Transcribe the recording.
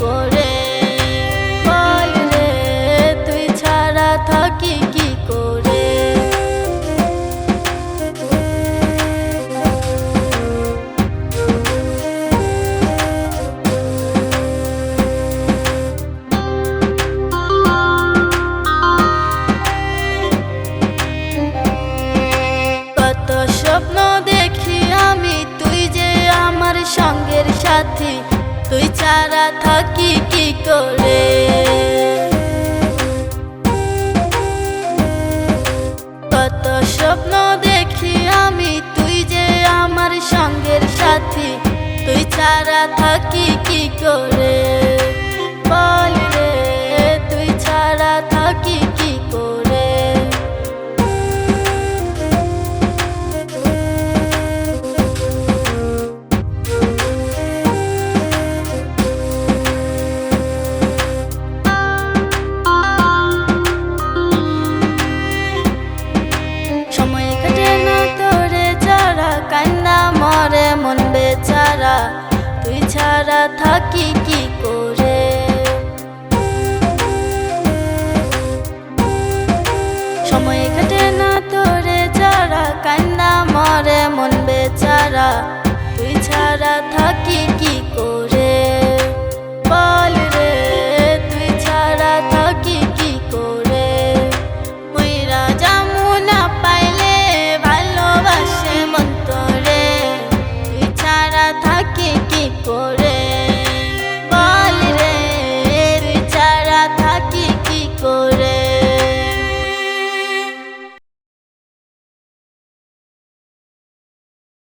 করে। রে তুই ছাড়া থাকি কি করে? কত স্বপ্ন দেখি আমি, তুই যে আমার সঙ্গের সাথী। তুই ছাড়া থাকি কি করে? কত স্বপ্ন দেখি আমি, তুই যে আমার সঙ্গের সাথী। তুই ছাড়া থাকি কি করে? বেচারা তুই ছাড়া থাকি কি করে? সময় কাটে না তোরে যারা, কান্না মরে মন বেচারা।